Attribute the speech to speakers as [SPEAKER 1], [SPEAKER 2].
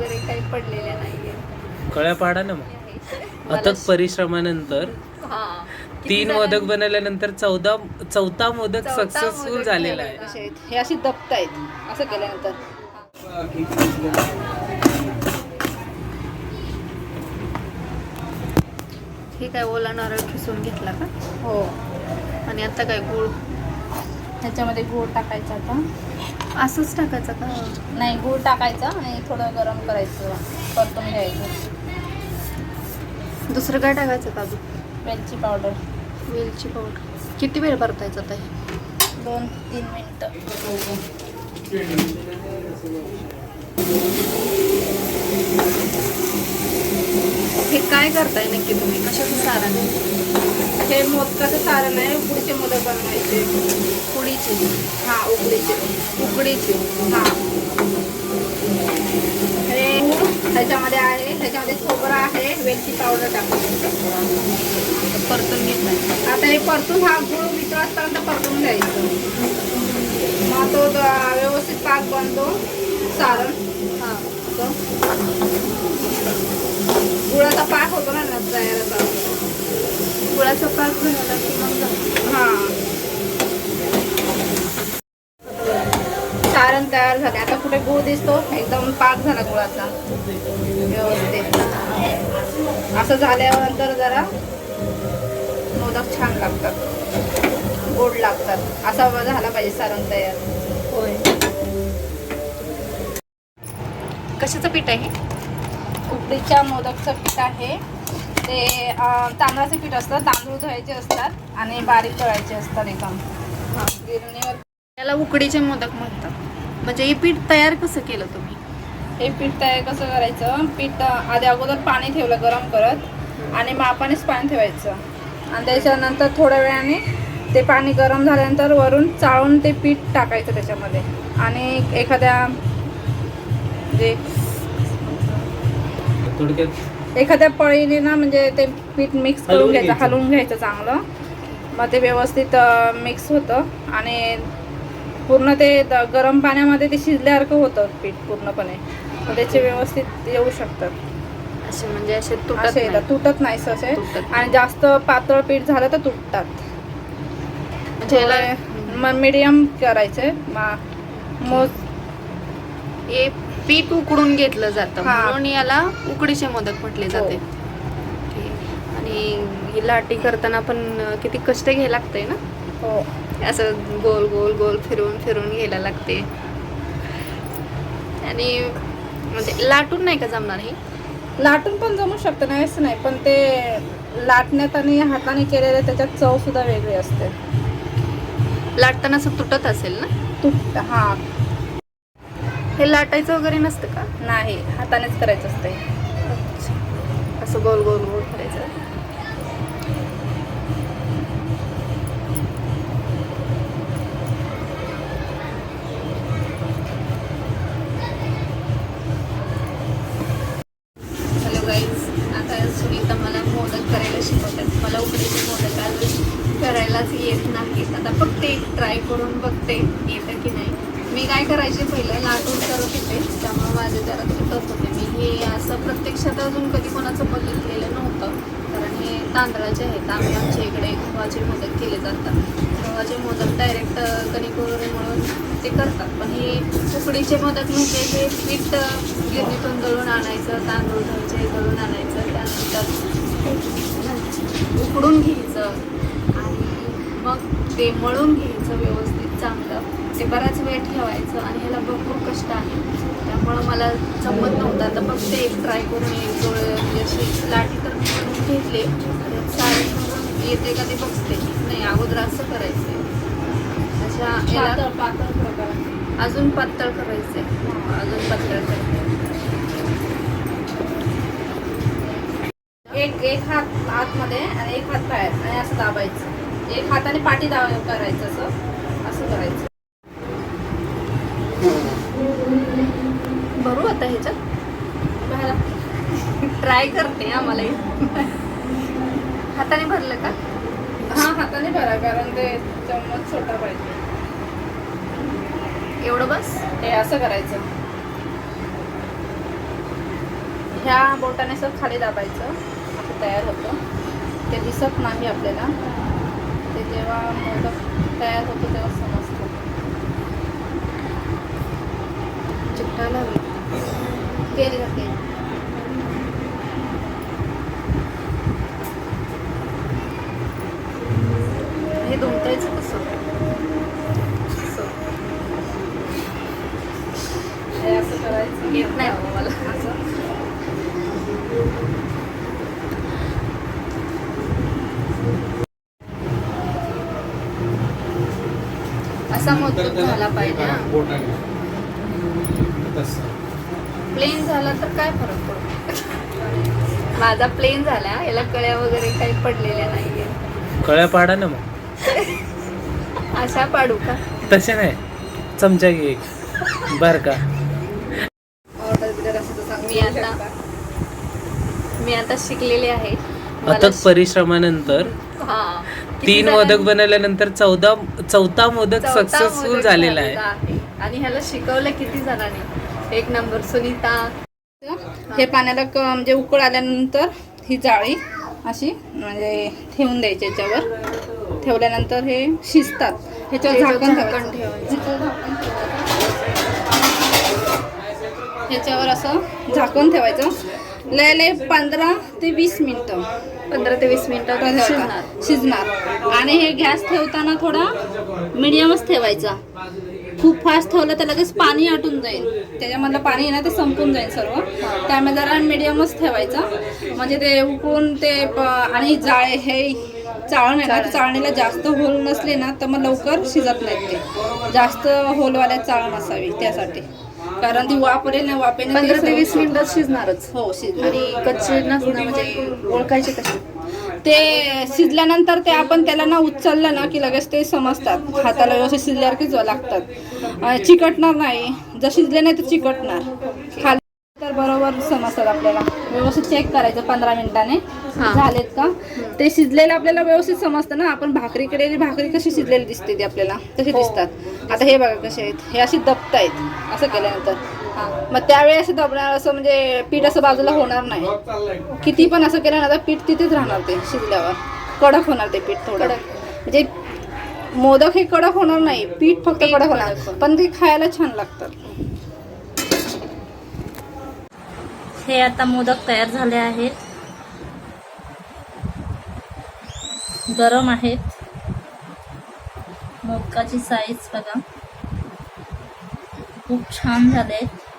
[SPEAKER 1] वगैरे काही पडलेल्या नाहीये.
[SPEAKER 2] कळ्या पाडा ना मग. अथक परिश्रमानंतर
[SPEAKER 1] हा.
[SPEAKER 2] तीन मोदक बनवल्यानंतर चौदा चौथा मोदक सक्सेसफुल झालेला आहे.
[SPEAKER 3] हे अशी दप्त आहेत असं केल्यानंतर.
[SPEAKER 1] हे काय ओला नारळ खिसून घेतला का?
[SPEAKER 3] हो.
[SPEAKER 1] आणि आता काय गुळ?
[SPEAKER 3] ह्याच्यामध्ये गूळ टाकायचा आता.
[SPEAKER 1] असंच टाकायचं का?
[SPEAKER 3] नाही गूळ टाकायचा आणि थोडं गरम करायचं. परतून घ्यायचं.
[SPEAKER 1] दुसरं काय टाकायचं काजू
[SPEAKER 3] वेलची पावडर.
[SPEAKER 1] वेलची पावडर. किती वेळ परतायचं आता हे?
[SPEAKER 3] दोन तीन मिनटं.
[SPEAKER 1] हे काय करताय नक्की तुम्ही? कशाचं सारण?
[SPEAKER 3] हे मोदकाचं सारण आहे उकडीचे मोदक बनवायचे.
[SPEAKER 1] पुडीची
[SPEAKER 3] हा उकडीचे.
[SPEAKER 1] उकडीची?
[SPEAKER 3] हा. हे ह्याच्यामध्ये आहे ह्याच्यामध्ये खोबरं आहे वेलची पावडर टाकायची.
[SPEAKER 1] परतून घेतलाय.
[SPEAKER 3] आता हे परतून हा गुळ वितळापर्यंत परतून द्यायचं मग तो व्यवस्थित पाक बनतो सारण.
[SPEAKER 1] हां
[SPEAKER 3] असं. गुळाचा पाक होतो ना ना तयार असा
[SPEAKER 1] गुळाचा पाक झाला की मग झालं.
[SPEAKER 3] हा. सारण तयार झाले आता कुठे गुळ दिसतो? एकदम पाक झाला गुळाचा. व्यवस्थित. असं झाल्यानंतर जरा मोदक छान लागतात. गोड लागतात. असा झाला पाहिजे सारण तयार.
[SPEAKER 1] होय. कशाचं पीठ आहे हे?
[SPEAKER 3] उकडीच्या मोदकचं पीठ आहे. ते तांदळाचं पीठ असतं तांदूळ धुवायचे असतात आणि बारीक तळायचे असतात एकदम.
[SPEAKER 1] हां.
[SPEAKER 3] गिरणीवर
[SPEAKER 1] त्याला उकडीचे मोदक म्हणतात. म्हणजे हे पीठ तयार कसं केलं तुम्ही?
[SPEAKER 3] हे पीठ तयार कसं करायचं? पीठ आधी अगोदर पाणी ठेवलं गरम करत आणि मापानेच पाणी ठेवायचं. आणि त्याच्यानंतर थोड्या वेळाने ते पाणी गरम झाल्यानंतर वरून चाळून ते पीठ टाकायचं त्याच्यामध्ये. आणि एखाद्या म्हणजे
[SPEAKER 2] थोडक्यात
[SPEAKER 3] एखाद्या पळीने ना म्हणजे ते पीठ मिक्स करून घ्यायचं. हलवून घ्यायचं चांगलं. मग ते व्यवस्थित मिक्स होतं आणि पूर्ण ते द- गरम पाण्यामध्ये ते शिजल्यासारखं होतं पीठ पूर्णपणे. मग त्याचे व्यवस्थित येऊ शकतात.
[SPEAKER 1] असे म्हणजे असे तुटत
[SPEAKER 3] असे येतात.
[SPEAKER 1] नाही.
[SPEAKER 3] तुटत नाही असे. आणि जास्त पातळ पीठ झालं तर तुटतात.
[SPEAKER 1] म्हणजे याला
[SPEAKER 3] मीडियम करायचे. मा- मोज
[SPEAKER 1] पीठ उकडून घेतलं जातं.
[SPEAKER 3] हा.
[SPEAKER 1] म्हणून याला उकडीचे मोदक म्हटले जाते.
[SPEAKER 3] हो.
[SPEAKER 1] ओके. आणि ही लाटी करताना पण किती कष्ट घ्यायला लागतंय ना?
[SPEAKER 3] हो.
[SPEAKER 1] असं गोल गोल गोल फिरवून फिरवून घ्यायला लागते. आणि म्हणजे लाटून नाही का जमणार हे?
[SPEAKER 3] लाटून पण जमू शकतं नाही असं नाही. पण ते लाटण्यात आणि हाताने केलेलं त्याच्यात चव सुद्धा वेगळी असते.
[SPEAKER 1] लाटताना असं तुटत असेल ना?
[SPEAKER 3] तुट हा.
[SPEAKER 1] हे लाटायचं वगैरे नसतं का?
[SPEAKER 3] नाही हातानेच करायचं असते
[SPEAKER 1] असं गोल गोल गोल करायचं. हॅलो गाईज आता सुनीता मला मोदक करायला शिकवतात. मला उकडीचे मोदक अजून करायलाच येत नाहीत. आता बघते ट्राय करून बघते येतं की नाही. मी काय करायचे पहिलं लाटून करत होते त्यामुळे माझे जरा तुटत होते. मी हे असं प्रत्यक्षात अजून कधी कोणाचं बघितलेलं नव्हतं कारण हे तांदळाचे आहेत आम्ही आमच्या इकडे गव्हाचे मोदक केले जातात. गव्हाचे मोदक डायरेक्ट कणिक वगैरे म्हणून ते करतात. पण हे उकडीचे मोदक म्हणजे हे पीठ गिरणीतून दळून आणायचं तांदूळ घ्यायचे दळून आणायचं त्यानंतर उकडून घ्यायचं आणि मग ते मळून घ्यायचं व्यवस्थित चांगलं. ते बराच वेळ ठेवायचं आणि ह्याला भरपूर कष्ट आहे. त्यामुळं मला जमत नव्हतं. आता फक्त एक ट्राय करून एक म्हणजे अशी लाटी तर मी करून घेतले. करून येते का ते बघते. नाही अगोदर असं करायचं अशा याला
[SPEAKER 3] पातळ पातळ प्रकार
[SPEAKER 1] अजून पातळ करायचंय. अजून पातळ करायचंय.
[SPEAKER 3] एक एक हात आतमध्ये आणि एक हात बाहेर आणि असं दाबायचं. एक हाताने पाठी दाब करायचं असं. असं करायचं.
[SPEAKER 1] भरू आता ह्याच्यात? ट्राय करते आम्हाला हाताने भरलं का?
[SPEAKER 3] हा हाताने भरा कारण ते चम्मच छोटा पाहिजे.
[SPEAKER 1] एवढं बस?
[SPEAKER 3] हे असं करायचं. ह्या बोटाने असं खाली दाबायचं. असं तयार होतं. ते दिसत नाही आपल्याला. ते जेव्हा मोदक तयार होतो तेव्हा समजतं
[SPEAKER 1] चिकटायला हवी.
[SPEAKER 3] तेल घाते
[SPEAKER 1] हे दुमतायचं कसं? असं.
[SPEAKER 3] हे असं करायचं
[SPEAKER 1] येत नाही बाबा मला.
[SPEAKER 3] असं.
[SPEAKER 1] असा मोदक झाला पाहिजे
[SPEAKER 2] तसं
[SPEAKER 1] प्लेन झाला तर काय फरक पडतो? माझा प्लेन झाला याला कळ्या वगैरे काही पडलेल्या नाहीये.
[SPEAKER 2] कळ्या पाडा ना मग.
[SPEAKER 1] अशा पाडू का?
[SPEAKER 2] तसे नाही. चमचा घे एक. बर का?
[SPEAKER 3] असं
[SPEAKER 1] मी आता-. मी आता शिकलेले आहे.
[SPEAKER 2] अथक परिश्रमानंतर तीन मोदक बनवल्यानंतर चौदा चौथा मोदक सक्सेसफुल झालेला आहे.
[SPEAKER 1] आणि ह्याला शिकवलं किती जणांनी? एक नंबर सुनीता.
[SPEAKER 3] हे पाण्याला क म्हणजे उकळ आल्यानंतर ही जाळी अशी म्हणजे ठेवून द्यायची याच्यावर. ठेवल्यानंतर हे शिजतात. ह्याच्यावर झाकण
[SPEAKER 1] झाकण
[SPEAKER 3] ठेवायचं. ह्याच्यावर असं झाकण ठेवायचं. लय लय पंधरा ते वीस मिनिटं.
[SPEAKER 1] पंधरा ते वीस शिजणार
[SPEAKER 3] शिजणार. आणि हे गॅस ठेवताना थोडा मिडियमच ठेवायचा. खूप फास्ट ठेवलं तर लगेच पाणी आटून जाईल. त्याच्यामधलं पाणी आहे ना ते संपून जाईल सर्व. त्यामुळे जरा मिडियमच ठेवायचा. म्हणजे ते उकळून ते आणि जाळे हे चाळण आहे ना चाळणीला जास्त होल नसले ना तर मग लवकर शिजत नाहीत ते. जास्त होलवाल्या चाळण असावी त्यासाठी. कारण ती वापरेल ना वापेने
[SPEAKER 1] पंधरा ते वीस मिनिटात शिजणारच.
[SPEAKER 3] हो शिज
[SPEAKER 1] आणि कच्चे नसणं म्हणजे ओळखायचे कसे
[SPEAKER 3] ते शिजल्यानंतर ते आपण त्याला ना उचललं ना की लगेच ते समजतात. हाताला व्यवस्थित शिजल्यावर की लागतात. चिकटणार नाही. जर शिजले नाही तर चिकटणार. खाली तर बरोबर समजतात आपल्याला. व्यवस्थित चेक करायचं पंधरा मिनिटाने.
[SPEAKER 1] हा.
[SPEAKER 3] झालेत का? ते शिजलेलं आपल्याला व्यवस्थित समजतं ना. आपण भाकरीकडे भाकरी कशी शिजलेली दिसते ती आपल्याला. तशी दिसतात. आता हे बघा कसे आहेत. हे अशी दबतायत. असं केल्यानंतर. हा मग त्यावेळी असं दबणार असं म्हणजे पीठ असं बाजूला होणार नाही. किती पण असं केलं ना तर पीठ तिथेच राहणार ते शिजल्यावर. कडक होणार ते पीठ थोडं. म्हणजे मोदक हे कडक होणार नाही. पीठ फक्त कडक
[SPEAKER 1] होणार.
[SPEAKER 3] पण ते खायला छान लागतात.
[SPEAKER 4] हे आता मोदक तयार झाले आहेत. गरम आहेत. मोदकाची साईज बघा. खूप छान झाले आहेत